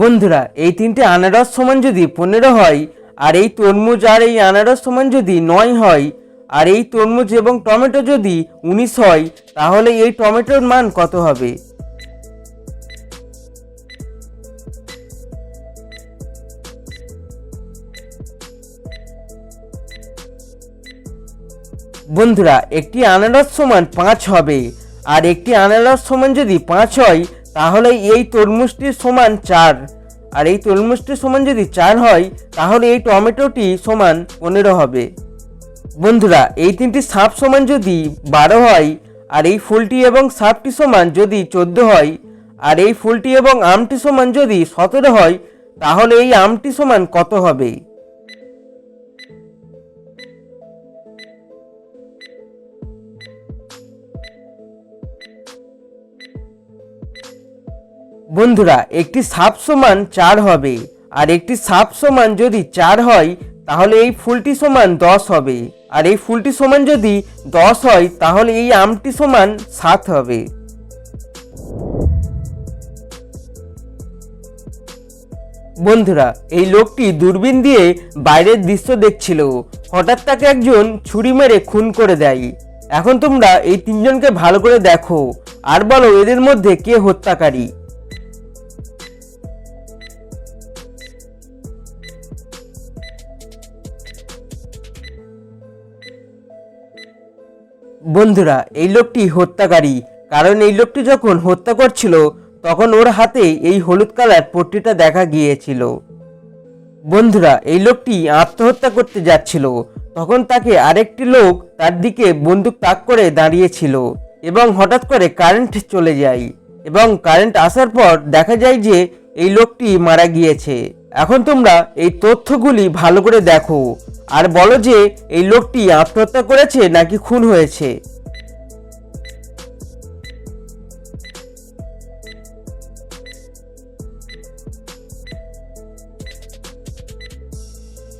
বন্ধুরা, এই তিনটে আনারস সমান যদি পনেরো হয়, আর এই তরমুজ আর এই আনারস সমান যদি নয় হয়, আর এই তরমুজ এবং টমেটো যদি উনিশ হয়, তাহলে এই টমেটোর মান কত হবে? বন্ধুরা, একটি আনারস সমান পাঁচ হবে, আর একটি আনারস সমান যদি পাঁচ হয় তাহলে এই তরমুজটির সমান চার। আর এই তরমুজটির সমান যদি চার হয়, তাহলে এই টমেটোটি সমান পনেরো হবে। বন্ধুরা, এই তিনটি সাপ সমান যদি বারো হয়, আর এই ফুলটি এবং সাপটি সমান যদি চোদ্দ হয়, আর এই ফুলটি এবং আমটি সমান যদি সতেরো হয়, তাহলে এই আমটি সমান কত হবে? বন্ধুরা, একটি সাপ সমান চার হবে। আর একটি সাপ সমান যদি চার হয়, তাহলে এই ফুলটি সমান দশ হবে। আর এই ফুলটি সমান যদি দশ হয়, তাহলে এই আমটি সমান সাত হবে। বন্ধুরা, এই লোকটি দূরবীন দিয়ে বাইরের দৃশ্য দেখছিল। হঠাৎ তাকে একজন ছুরি মেরে খুন করে দেয়। এখন তোমরা এই তিনজনকে ভালো করে দেখো। আর বলো, এদের মধ্যে কে হত্যাকারী? বন্ধুরা, এই লোকটি হত্যাকারী। কারণ এই লোকটি যখন হত্যা করছিল, তখন ওর হাতে এই হলুদ কালার পট্টিটা দেখা গিয়েছিল। বন্ধুরা, এই লোকটি আত্মহত্যা করতে যাচ্ছিল। তখন তাকে আরেকটি লোক তার দিকে বন্দুক তাক করে দাঁড়িয়েছিল এবং হঠাৎ করে কারেন্ট চলে যায় এবং কারেন্ট আসার পর দেখা যায় যে এই লোকটি মারা গিয়েছে। এখন তোমরা এই তথ্যগুলি ভালো করে দেখো। আর বলো যে, এই লোকটি আত্মহত্যা করেছে নাকি খুন হয়েছে?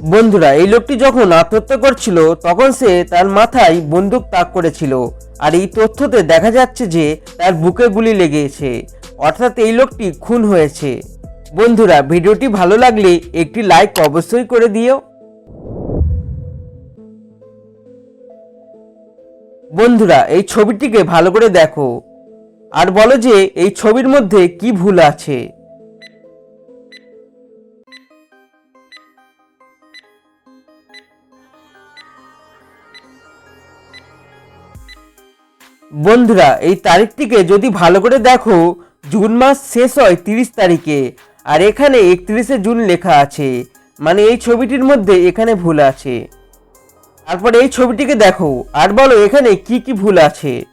বন্ধুরা, এই লোকটি যখন আত্মহত্যা করছিল, তখন সে তার মাথায় বন্দুক তাক করেছিল। আর এই তথ্যতে দেখা যাচ্ছে যে, তার বুকে গুলি লেগেছে। অর্থাৎ এই লোকটি খুন হয়েছে। বন্ধুরা, ভিডিওটি ভালো লাগলে একটি লাইক অবশ্যই করে দিও। বন্ধুরা, এই ছবিটিকে ভালো করে দেখো। আর বলো যে, এই ছবির মধ্যে কি ভুল আছে? বন্ধুরা, এই তারিখটিকে যদি ভালো করে দেখো, জুন মাস শেষ হয় তিরিশ তারিখে, আর এখানে একত্রিশে জুন লেখা আছে। মানে এই ছবিটির মধ্যে এখানে ভুল আছে। তারপরে এই ছবিটিকে দেখো। আর বলো, এখানে কি কি ভুল আছে?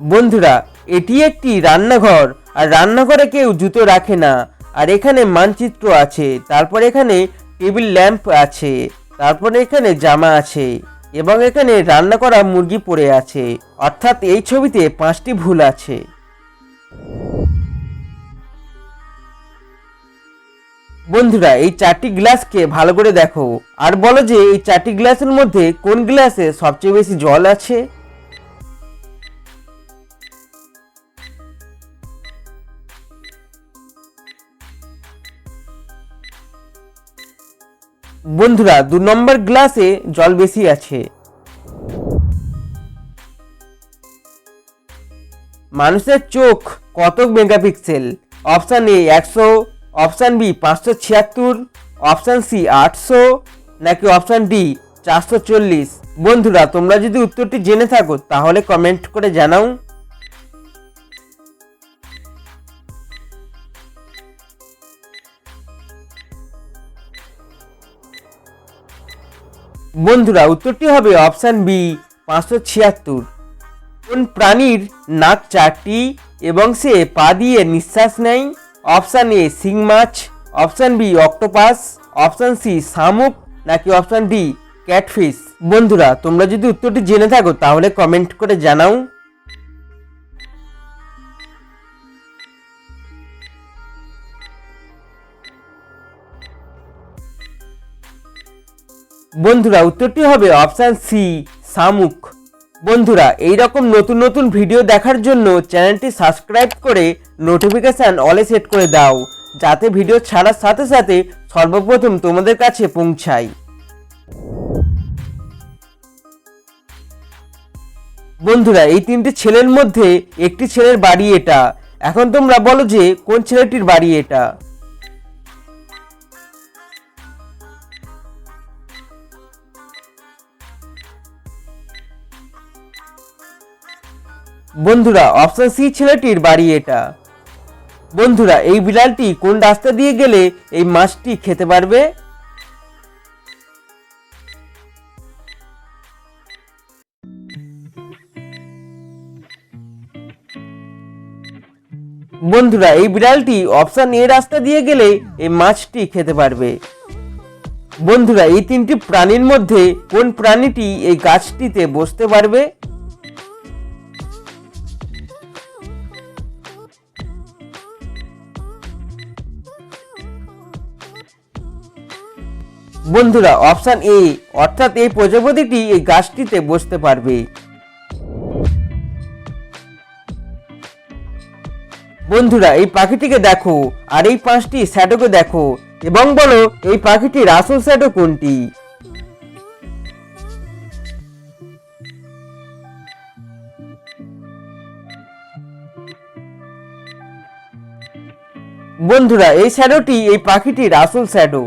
বন্ধুরা, এটি একটি রান্নাঘর। আর রান্নাঘরে কেউ জুতো রাখে না। আর এখানে মানচিত্র আছে। তারপর এখানে টেবিল ল্যাম্প আছে। তারপরে এখানে জামা আছে। এবং এখানে রান্না করা মুরগি পড়ে আছে। অর্থাৎ এই ছবিতে পাঁচটি ভুল আছে। বন্ধুরা, এই চারটি গ্লাসকে ভালো করে দেখো। আর বলো যে, এই চারটি গ্লাসের মধ্যে কোন গ্লাসে সবচেয়ে বেশি জল আছে? বন্ধুরা, দু নম্বর গ্লাসে জল বেশি আছে। মানুষের চোখ কত মেগাপিক্সেল? অপশান এ একশো, অপশান বি পাঁচশো ছিয়াত্তর, অপশান সি আটশো, নাকি অপশান ডি চারশো চল্লিশ? বন্ধুরা, তোমরা যদি উত্তরটি জেনে থাকো, তাহলে কমেন্ট করে জানাও। বন্ধুরা, উত্তরটি হবে অপশান বি পাঁচশো ছিয়াত্তর। কোন প্রাণীর নাক চারটি এবং সে পা দিয়ে নিঃশ্বাস নেয়? অপশান এ সিং মাছ, option B, octopus, option C, শামুক, নাকি অপশান ডি, ক্যাটফিশ? বন্ধুরা, তোমরা যদি উত্তরটি জেনে থাকো, তাহলে কমেন্ট করে জানাও। বন্ধুরা, উত্তরটি হবে অপশান সি, শামুক। বন্ধুরা এই রকম নতুন নতুন ভিডিও দেখার জন্য চ্যানেলটি সাবস্ক্রাইব করে নোটিফিকেশান অলে সেট করে দাও, যাতে ভিডিও ছাড়ার সাথে সাথে সর্বপ্রথম তোমাদের কাছে পৌঁছায় বন্ধুরা, এই তিনটি ছেলের মধ্যে একটি ছেলের বাড়ি এটা। এখন তোমরা বলো যে কোন ছেলেটির বাড়ি এটা? বন্ধুরা অপশন সি ছেলেটির বাড়ি এটা। বন্ধুরা, এই বিড়ালটি কোন রাস্তা দিয়ে গেলে এই মাছটি খেতে পারবে? বন্ধুরা, এই বিড়ালটি অপশন এ রাস্তা দিয়ে গেলে এই মাছটি খেতে পারবে। বন্ধুরা, এই তিনটি প্রাণীর মধ্যে কোন প্রাণীটি এই গাছটিতে বসতে পারবে? বন্ধুরা অপশান এ অর্থাৎ এই প্রজাপতিটি এই গাছটিতে বসতে পারবে। বন্ধুরা, এই পাখিটিকে দেখো, আর এই পাঁচটি শ্যাডোকে দেখো, এবং বলো, এই পাখিটির আসল শ্যাডো কোনটি? বন্ধুরা, এই শ্যাডোটি এই পাখিটির আসল শ্যাডো।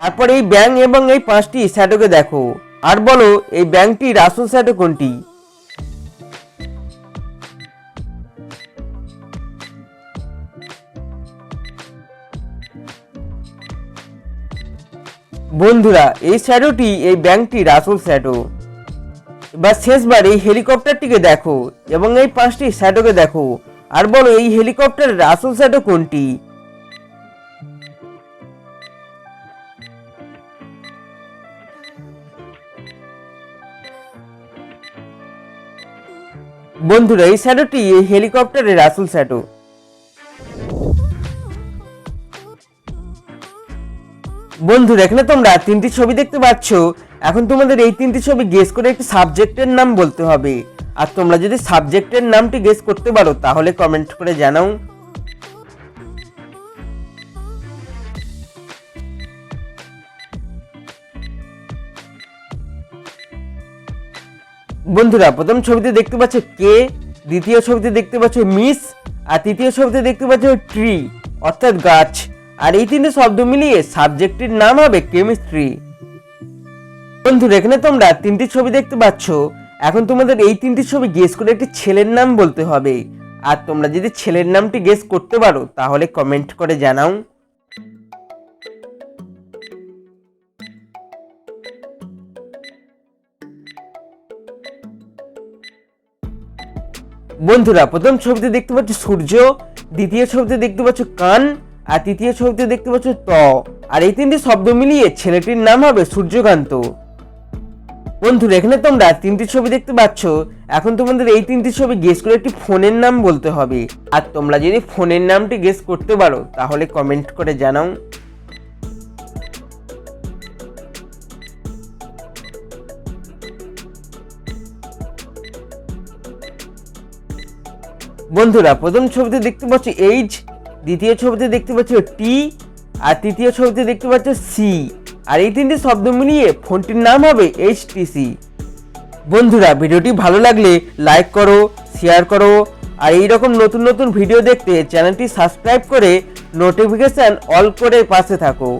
তারপর এই ব্যাং এবং এই পাঁচটি শ্যাডোকে দেখো। আর বলো, এই ব্যাংকটির আসল শ্যাডো কোনটি? বন্ধুরা, এই শ্যাডোটি এই ব্যাংকটির আসল শ্যাডো এবার শেষবার এই হেলিকপ্টারটিকে দেখো এবং এই পাঁচটি শ্যাডোকে দেখো। আর বলো, এই হেলিকপ্টারের আসল শ্যাডো কোনটি? বন্ধুরা, এই শ্যাডোটি হেলিকপ্টারের রাসুল শ্যাডো বন্ধুরা এখানে তোমরা, তিনটি ছবি দেখতে পাচ্ছ। এখন তোমাদের এই তিনটি ছবি গেস করে একটি সাবজেক্টের নাম বলতে হবে। আর তোমরা যদি সাবজেক্টের নামটি গেস করতে পারো, তাহলে কমেন্ট করে জানাও। বন্ধুরা, প্রথম ছবিতে দেখতে পাচ্ছ কে, দ্বিতীয় ছবিতে দেখতে পাচ্ছ মিস, আর তৃতীয় ছবিতে দেখতে পাচ্ছ ট্রি, অর্থাৎ গাছ। আর এই তিনটে শব্দ মিলিয়ে সাবজেক্টের নাম হবে কেমিস্ট্রি। বন্ধুরা, এখানে তোমরা তিনটি ছবি দেখতে পাচ্ছ। এখন তোমাদের এই তিনটি ছবি গেস করে একটি ছেলের নাম বলতে হবে। আর তোমরা যদি ছেলের নামটি গেস করতে পারো, তাহলে কমেন্ট করে জানাও। বন্ধুরা, প্রথম ছবিতে দেখতে পাচ্ছ সূর্য, দ্বিতীয় ছবিতে দেখতে পাচ্ছ কান, আর তৃতীয় ছবিতে দেখতে পাচ্ছ ত। আর এই তিনটি শব্দ মিলিয়ে ছেলেটির নাম হবে সূর্যকান্ত। বন্ধুরা, এখানে তোমরা তিনটি ছবি দেখতে পাচ্ছ। এখন তোমাদের এই তিনটি ছবি গেস করে একটি ফোনের নাম বলতে হবে। আর তোমরা যদি ফোনের নামটি গেস করতে পারো, তাহলে কমেন্ট করে জানাও। বন্ধুরা, প্রথম ছবিতে দেখতে পাচ্ছ এইচ দ্বিতীয় ছবিতে দেখতে পাচ্ছ টি আর তৃতীয় ছবিতে দেখতে পাচ্ছ সি আর এই তিনটি শব্দ মিলিয়ে ফোনটির নাম হবে এইচটিসি বন্ধুরা, ভিডিওটি ভালো লাগলে লাইক করো শেয়ার করো, আর এই রকম নতুন নতুন ভিডিও দেখতে চ্যানেলটি সাবস্ক্রাইব করে নোটিফিকেশান অল করে পাশে থাকো।